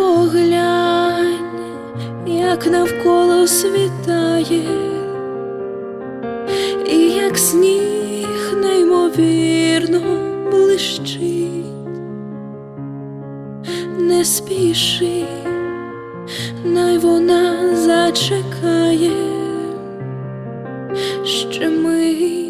Поглянь, як навколо світає, і як сніг неймовірно блищить, не спіши, най вона зачекає, ще мить.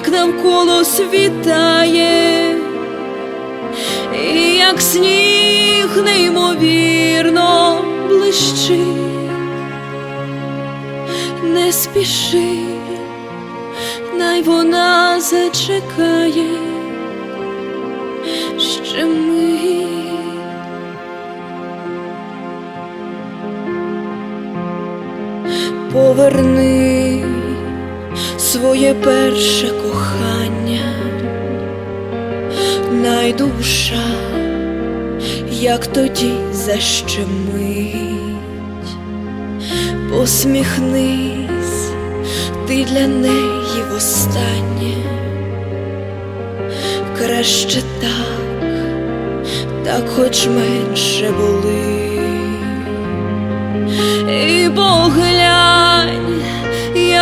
як навколо світає, і як сніг неймовірно блищить, не спіши, най вона зачекає, ще мить. Поверни своє перше кохання, найдуша, як тоді защемить, посміхнись, ти для неї востаннє, краще так, так хоч менше болить. І поглянь,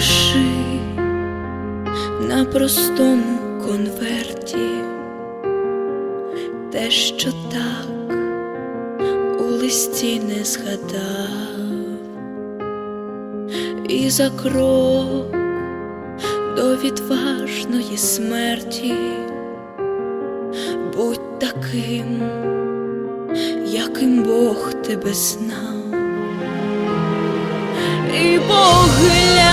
Напиши на простому конверті те, що так у листі не згадав, і за крок до відважної смерті будь таким, яким Бог тебе знав. І поглянь,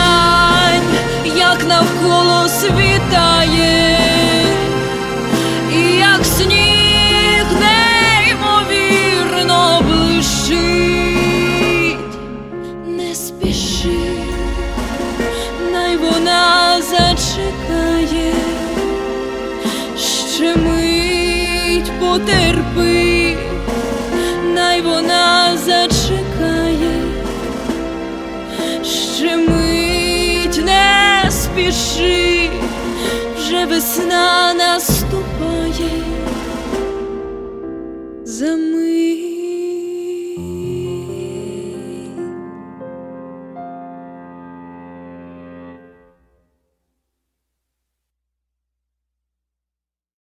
потерпи, най вона зачекає, ще мить не спіши, вже весна наступає. За